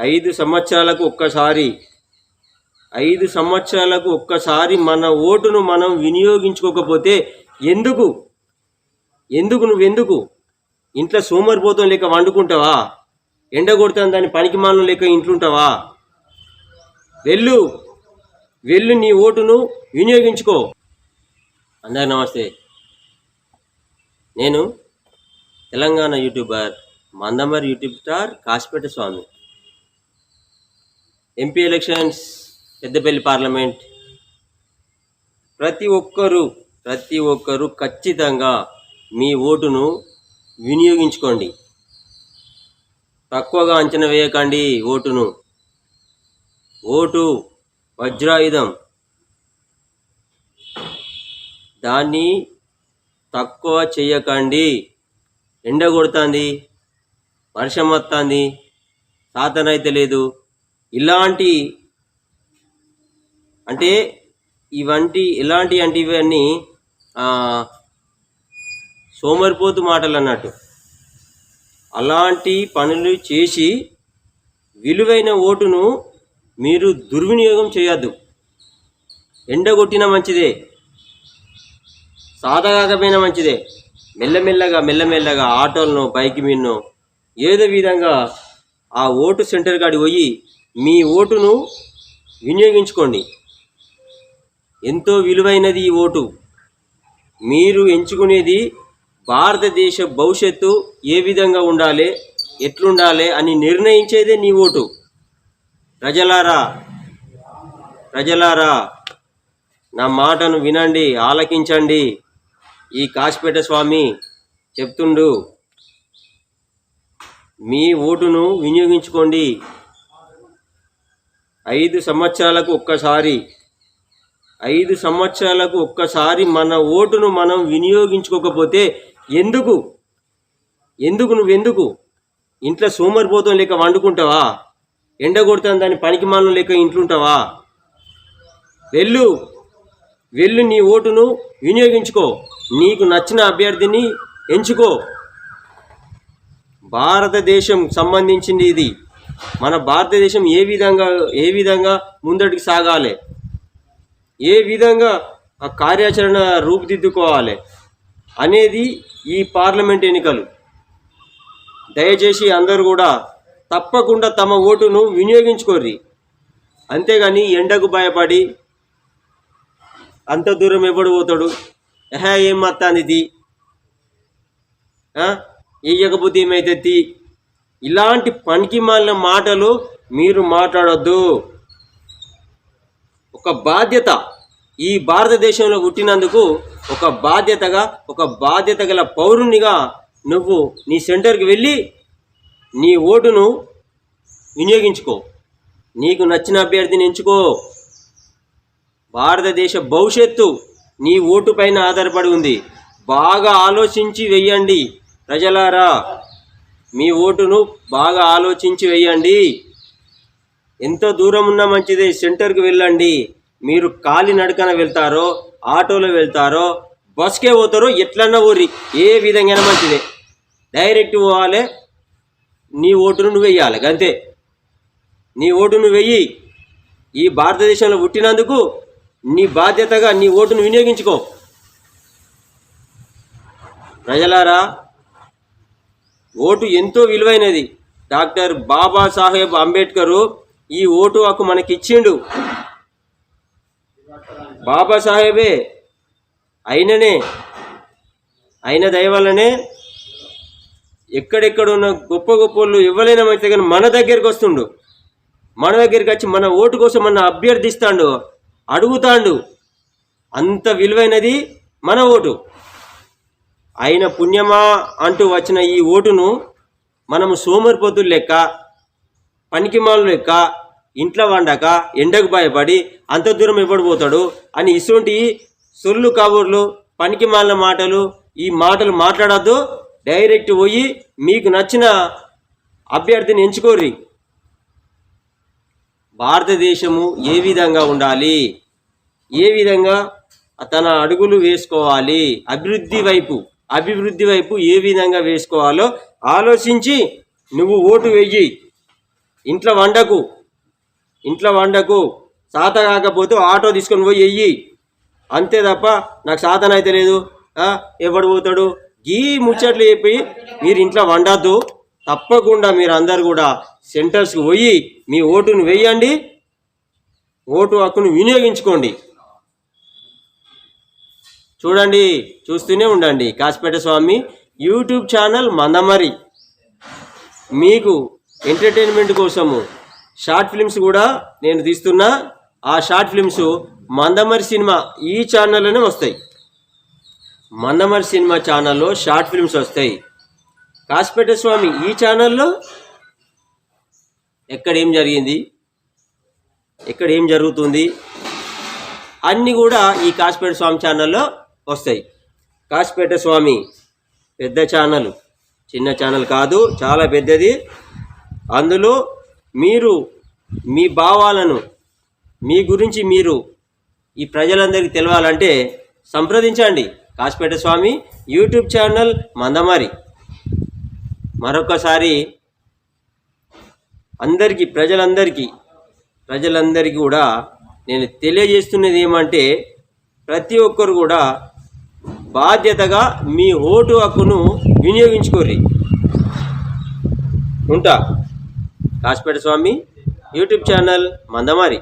ఐదు సంవత్సరాలకు ఒక్కసారి ఐదు సంవత్సరాలకు ఒక్కసారి మన ఓటును మనం వినియోగించుకోకపోతే ఎందుకు? ఎందుకు నువ్వెందుకు? ఇంట్లో సోమరిపోతాం లేక వండుకుంటావా? ఎండ కొడతాను దాని పనికి మాలను లేక ఇంట్లుంటావా? వెళ్ళు వెళ్ళు నీ ఓటును వినియోగించుకో. అందరికి నమస్తే. నేను Telangana YouTuber Mandamarri YouTube star Kasipeta Swamy. MP elections Peddapalli parliament. ప్రతి ఒక్కరూ ప్రతి ఒక్కరూ ఖచ్చితంగా మీ ఓటును వినియోగించుకోండి. తక్కువగా అంచనా వేయకండి ఓటును. ఓటు వజ్రాయుధం. దాన్ని తక్కువ చేయకండి. ఎండ కొడుతుంది వర్షం వస్తుంది సాతనైతే లేదు. ఇలాంటి అంటే ఇవంటి ఎలాంటి అంటే ఇవన్నీ సోమరిపోతు మాటలు అన్నట్టు అలాంటి పనులు చేసి విలువైన ఓటును మీరు దుర్వినియోగం చేయొద్దు. ఎండగొట్టిన మంచిదే. సాధకాకపోయినా మంచిదే. మెల్లమెల్లగా మెల్లమెల్లగా ఆటోలను బైక్ మీదనో ఏదో విధంగా ఆ ఓటు సెంటర్ కాడికి పోయి మీ ఓటును వినియోగించుకోండి. ఎంతో విలువైనది ఈ ఓటు. మీరు ఎంచుకునేది భారతదేశ భవిష్యత్తు ఏ విధంగా ఉండాలి ఎట్లుండాలి అని నిర్ణయించేదే నీ ఓటు. ప్రజలారా ప్రజలారా నా మాటను వినండి ఆలకించండి. ఈ కాశీపేట స్వామి చెప్తుండు మీ ఓటును వినియోగించుకోండి. ఐదు సంవత్సరాలకు ఒక్కసారి ఐదు సంవత్సరాలకు ఒక్కసారి మన ఓటును మనం వినియోగించుకోకపోతే ఎందుకు? ఎందుకు నువ్వెందుకు? ఇంట్లో సోమరిపోతాం లేక వండుకుంటావా? ఎండ కొడతాను దాని పనికి మాలను లేక ఇంట్లుంటావా? వెళ్ళు వెళ్ళు నీ ఓటును వినియోగించుకో. నీకు నచ్చిన అభ్యర్థిని ఎంచుకో. భారతదేశం సంబంధించింది ఇది. మన భారతదేశం ఏ విధంగా ఏ విధంగా ముందటికి సాగాలి? ఏ విధంగా ఆ కార్యాచరణ రూపుదిద్దుకోవాలి? అనేది ఈ పార్లమెంట్ ఎన్నికలు. దయచేసి అందరూ కూడా తప్పకుండా తమ ఓటును వినియోగించుకోర్రి. అంతేగాని ఎండకు భయపడి అంత దూరం ఎవడు పోతాడు? ఎహా ఏం మత్తాంది ఇది ఇయ్యకపోతే ఏమైతుంది? ఇలాంటి పనికి మాలిన మాటలు మీరు మాట్లాడొద్దు. ఒక బాధ్యత ఈ భారతదేశంలో పుట్టినందుకు ఒక బాధ్యతగా ఒక బాధ్యత గల పౌరునిగా నువ్వు నీ సెంటర్కి వెళ్ళి నీ ఓటును వినియోగించుకో. నీకు నచ్చిన అభ్యర్థిని ఎంచుకో. భారతదేశ భవిష్యత్తు నీ ఓటు పైన ఆధారపడి ఉంది. బాగా ఆలోచించి వెయ్యండి ప్రజలారా. మీ ఓటును బాగా ఆలోచించి వెయ్యండి ఎంత దూరం ఉన్నా మంచిది సెంటర్కి వెళ్ళండి. మీరు కాలి నడకన వెళ్తారో ఆటోలో వెళ్తారో బస్కే పోతారో ఎట్లన్నా ఊరి ఏ విధంగా మంచిదే. డైరెక్ట్ పోవాలి నీ ఓటును నువ్వు వెయ్యాలి అంతే నీ ఓటు నువ్వు వెయ్యి ఈ భారతదేశంలో పుట్టినందుకు నీ బాధ్యతగా నీ ఓటును వినియోగించుకో. ప్రజలారా ఓటు ఎంతో విలువైనది. డాక్టర్ బాబాసాహెబ్ అంబేద్కరు ఈ ఓటు హక్కు మనకిచ్చిండు. బాబాసాహెబే అయిననే అయిన దయవల్లనే ఎక్కడెక్కడ ఉన్న గొప్ప గొప్పలు ఇవ్వలేనమైతే కానీ మన దగ్గరికి వస్తుండు మన దగ్గరికి వచ్చి మన ఓటు కోసం మన అభ్యర్థిస్తాడు అడుగుతాండు. అంత విలువైనది మన ఓటు. ఆయన పుణ్యమా అంటూ వచ్చిన ఈ ఓటును మనము సోమరిపోతులు లెక్క పనికిమాలు లెక్క ఇంట్లో వండక ఎండకు భయపడి అంత దూరం ఎప్పుడు పోతాడు అని ఇటువంటి సొల్లు కబుర్లు పనికిమాలిన మాటలు ఈ మాటలు మాట్లాడద్దు. డైరెక్ట్ పోయి మీకు నచ్చిన అభ్యర్థిని ఎంచుకోర్రి. భారతదేశము ఏ విధంగా ఉండాలి? ఏ విధంగా తన అడుగులు వేసుకోవాలి? అభివృద్ధి వైపు. అభివృద్ధి వైపు ఏ విధంగా వేసుకోవాలో ఆలోచించి నువ్వు ఓటు వెయ్యి ఇంట్లో వండకు. ఇంట్లో వండకు. సాత కాకపోతే ఆటో తీసుకొని పోయి వెయ్యి అంతే తప్ప నాకు సాధన అయితే లేదు. ఎవడు పోతాడు? ఈ ముచ్చట్లు చెప్పి మీరు ఇంట్లో వండద్దు. తప్పకుండా మీరు అందరు కూడా సెంటర్స్కి పోయి మీ ఓటును వేయండి. ఓటు హక్కును వినియోగించుకోండి. చూడండి చూస్తూనే ఉండండి. Kasipeta Swamy YouTube channel Mandamarri. మీకు ఎంటర్టైన్మెంట్ కోసము షార్ట్ ఫిల్మ్స్ కూడా నేను తీస్తున్నా. ఆ షార్ట్ ఫిల్మ్స్ మందమరి సినిమా ఈ ఛానల్లోనే వస్తాయి. మందమరి సినిమా ఛానల్లో షార్ట్ ఫిల్మ్స్ వస్తాయి. కాసిపేట స్వామి ఈ ఛానల్లో ఎక్కడ ఏం జరిగింది? ఎక్కడ ఏం జరుగుతుంది? అన్నీ కూడా ఈ కాసిపేట స్వామి ఛానల్లో వస్తాయి. కాసిపేట స్వామి పెద్ద ఛానల్ చిన్న ఛానల్ కాదు చాలా పెద్దది. అందులో మీరు మీ భావాలను మీ గురించి మీరు ఈ ప్రజలందరికీ తెలవాలంటే సంప్రదించండి. Kasipeta Swamy YouTube channel Mandamarri. మరొకసారి అందరికీ ప్రజలందరికీ ప్రజలందరికీ కూడా నేను తెలియజేస్తున్నది ఏమంటే ప్రతి ఒక్కరు కూడా బాధ్యతగా మీ ఓటు హక్కును వినియోగించుకోర్రి. ఉంటా. Kasipeta Swamy YouTube channel Mandamarri.